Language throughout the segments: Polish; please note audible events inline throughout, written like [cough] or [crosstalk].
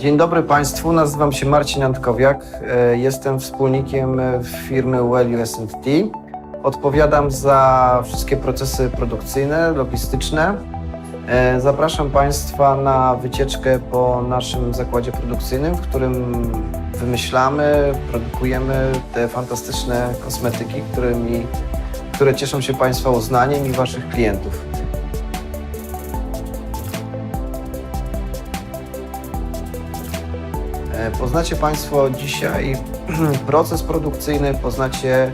Dzień dobry Państwu, nazywam się Marcin Antkowiak. E, Jestem wspólnikiem e, firmy Well UST. Odpowiadam za wszystkie procesy produkcyjne, logistyczne. E, Zapraszam Państwa na wycieczkę po naszym zakładzie produkcyjnym, w którym wymyślamy, produkujemy te fantastyczne kosmetyki, którymi, które cieszą się Państwa uznaniem i Waszych klientów. Poznacie Państwo dzisiaj [clears throat] proces produkcyjny, poznacie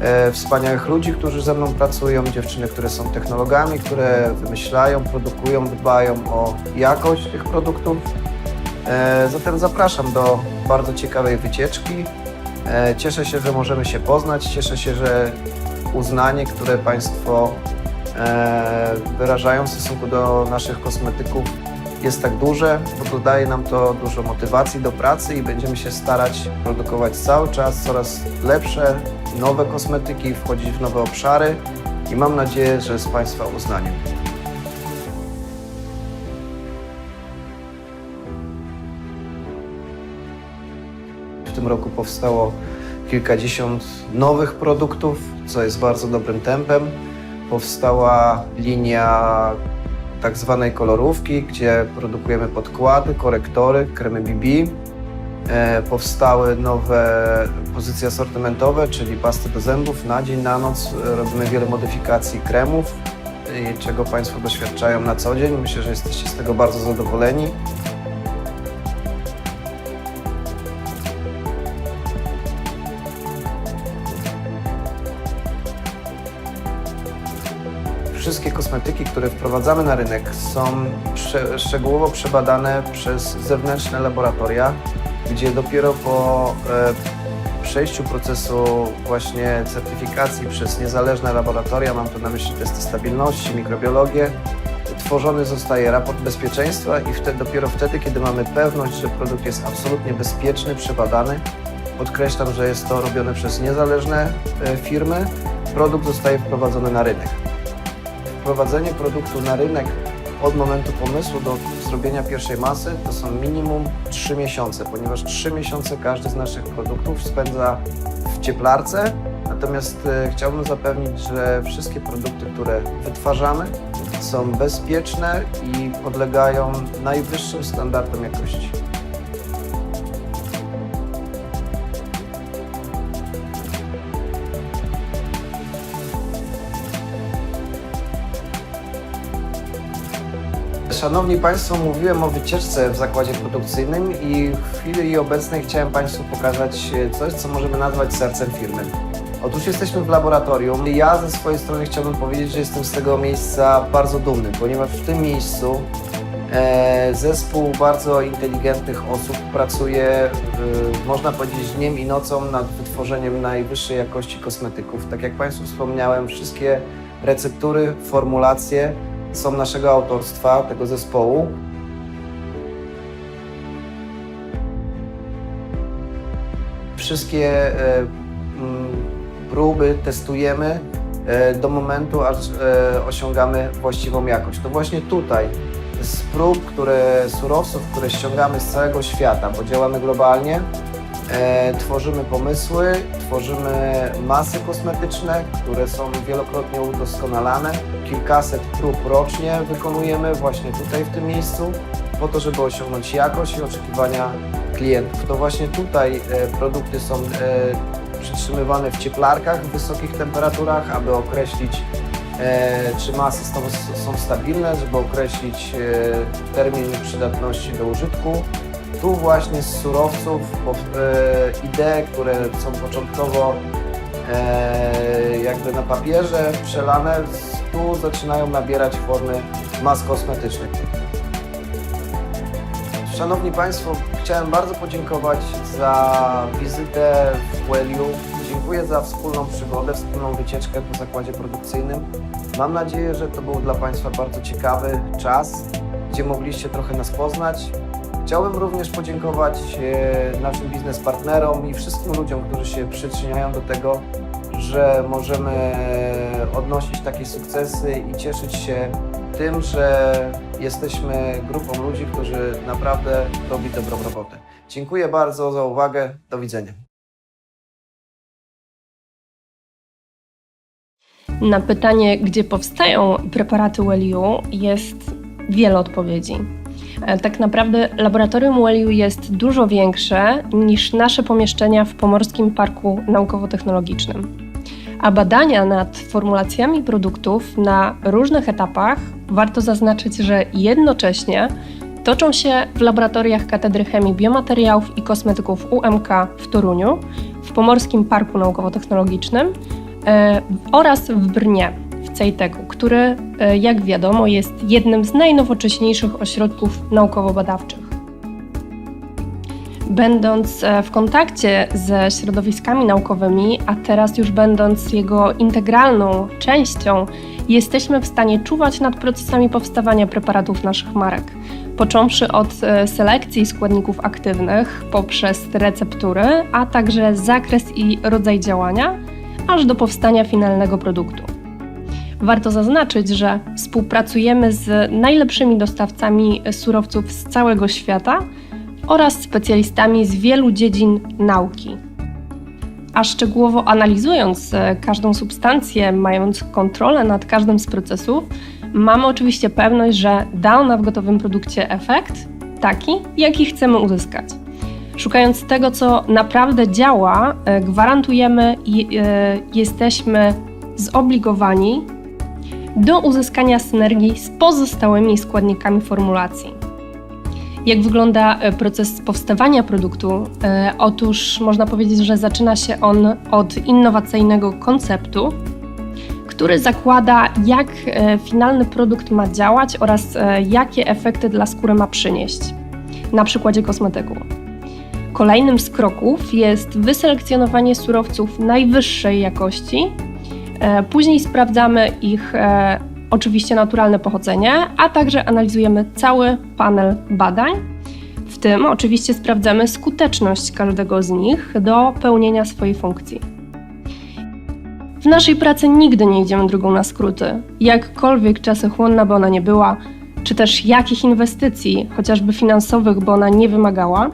e, wspaniałych ludzi, którzy ze mną pracują, dziewczyny, które są technologami, które wymyślają, produkują, dbają o jakość tych produktów. E, Zatem zapraszam do bardzo ciekawej wycieczki. E, Cieszę się, że możemy się poznać, cieszę się, że uznanie, które Państwo wyrażają w stosunku do naszych kosmetyków jest tak duże, bo dodaje nam to dużo motywacji do pracy i będziemy się starać produkować cały czas coraz lepsze, nowe kosmetyki, wchodzić w nowe obszary i mam nadzieję, że z Państwa uznaniem. W tym roku powstało kilkadziesiąt nowych produktów, co jest bardzo dobrym tempem. Powstała linia tak zwanej kolorówki, gdzie produkujemy podkłady, korektory, kremy BB. E, powstały nowe pozycje asortymentowe, czyli pasty do zębów. Na dzień, na noc e, robimy wiele modyfikacji kremów, i czego Państwo doświadczają na co dzień. Myślę, że jesteście z tego bardzo zadowoleni. Wszystkie kosmetyki, które wprowadzamy na rynek, są prze, szczegółowo przebadane przez zewnętrzne laboratoria, gdzie dopiero po e, przejściu procesu właśnie certyfikacji przez niezależne laboratoria, mam tu na myśli testy stabilności, mikrobiologię, tworzony zostaje raport bezpieczeństwa i wtedy, dopiero wtedy, kiedy mamy pewność, że produkt jest absolutnie bezpieczny, przebadany, podkreślam, że jest to robione przez niezależne e, firmy, produkt zostaje wprowadzony na rynek wprowadzenie produktu na rynek od momentu pomysłu do zrobienia pierwszej masy to są minimum 3 miesiące, ponieważ 3 miesiące każdy z naszych produktów spędza w cieplarce. Natomiast e, chciałbym zapewnić, że wszystkie produkty, które wytwarzamy, są bezpieczne i podlegają najwyższym standardom jakości. Szanowni Państwo, mówiłem o wycieczce w zakładzie produkcyjnym i w chwili obecnej chciałem Państwu pokazać e, coś, co możemy nazwać sercem firmy. Otóż jesteśmy w laboratorium. Ja ze swojej strony chciałbym powiedzieć, że jestem z tego miejsca bardzo dumny, ponieważ w tym miejscu e, zespół bardzo inteligentnych osób pracuje, e, można powiedzieć, dniem i nocą nad wytworzeniem najwyższej jakości kosmetyków. Tak jak Państwu wspomniałem, wszystkie receptury, formulacje są naszego autorstwa, tego zespołu. Wszystkie e, mm, próby testujemy e, do momentu, aż e, osiągamy właściwą jakość. To właśnie tutaj z prób, które, surowców, które ściągamy z całego świata, bo działamy globalnie, E, tworzymy pomysły, tworzymy masy kosmetyczne, które są wielokrotnie udoskonalane. Kilkaset prób rocznie wykonujemy właśnie tutaj w tym miejscu, po to, żeby osiągnąć jakość i oczekiwania klientów. To właśnie tutaj e, produkty są e, przytrzymywane w cieplarkach w wysokich temperaturach, aby określić e, czy masy są, są stabilne, żeby określić e, termin przydatności do użytku tu właśnie z surowców po, e, idee, które są początkowo e, jakby na papierze przelane, tu zaczynają nabierać formy mas kosmetycznych. Szanowni Państwo, chciałem bardzo podziękować za wizytę w Weliu. Dziękuję za wspólną przygodę, wspólną wycieczkę po zakładzie produkcyjnym. Mam nadzieję, że to był dla Państwa bardzo ciekawy czas, gdzie mogliście trochę nas poznać. Chciałbym również podziękować e, naszym biznes partnerom i wszystkim ludziom, którzy się przyczyniają do tego, że możemy odnosić takie sukcesy i cieszyć się tym, że jesteśmy grupą ludzi, którzy naprawdę robi dobrą robotę. Dziękuję bardzo za uwagę. Do widzenia. Na pytanie, gdzie powstają preparaty Welliu, jest wiele odpowiedzi. E, Tak naprawdę laboratorium Welliu jest dużo większe niż nasze pomieszczenia w Pomorskim Parku Naukowo-Technologicznym. A badania nad formulacjami produktów na różnych etapach, warto zaznaczyć, że jednocześnie toczą się w laboratoriach Katedry Chemii Biomateriałów i Kosmetyków UMK w Toruniu, w Pomorskim Parku Naukowo-Technologicznym e, oraz w Brnie, CEITEC-u, który, e, jak wiadomo, jest jednym z najnowocześniejszych ośrodków naukowo-badawczych. Będąc e, w kontakcie ze środowiskami naukowymi, a teraz już będąc jego integralną częścią, jesteśmy w stanie czuwać nad procesami powstawania preparatów naszych marek. Począwszy od e, selekcji składników aktywnych poprzez receptury, a także zakres i rodzaj działania, aż do powstania finalnego produktu. Warto zaznaczyć, że współpracujemy z najlepszymi dostawcami surowców z całego świata oraz specjalistami z wielu dziedzin nauki. A szczegółowo analizując e, każdą substancję, mając kontrolę nad każdym z procesów, mamy oczywiście pewność, że da ona w gotowym produkcie efekt taki, jaki chcemy uzyskać. Szukając tego, co naprawdę działa, e, gwarantujemy i e, jesteśmy zobligowani do uzyskania synergii z pozostałymi składnikami formulacji. Jak wygląda e, proces powstawania produktu? E, Otóż można powiedzieć, że zaczyna się on od innowacyjnego konceptu, który zakłada, jak e, finalny produkt ma działać oraz jakie efekty dla skóry ma przynieść, na przykładzie kosmetyku. Kolejnym z kroków jest wyselekcjonowanie surowców najwyższej jakości. E, Później sprawdzamy ich e, oczywiście naturalne pochodzenie, a także analizujemy cały panel badań. W tym oczywiście sprawdzamy skuteczność każdego z nich do pełnienia swojej funkcji. W naszej pracy nigdy nie idziemy drogą na skróty. Jakkolwiek czasochłonna by ona nie była, czy też jakich inwestycji, chociażby finansowych, by ona nie wymagała,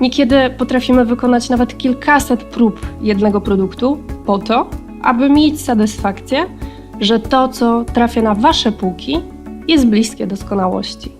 niekiedy potrafimy wykonać nawet kilkaset prób jednego produktu po to, aby mieć satysfakcję, że to, co trafia na Wasze półki, jest bliskie doskonałości.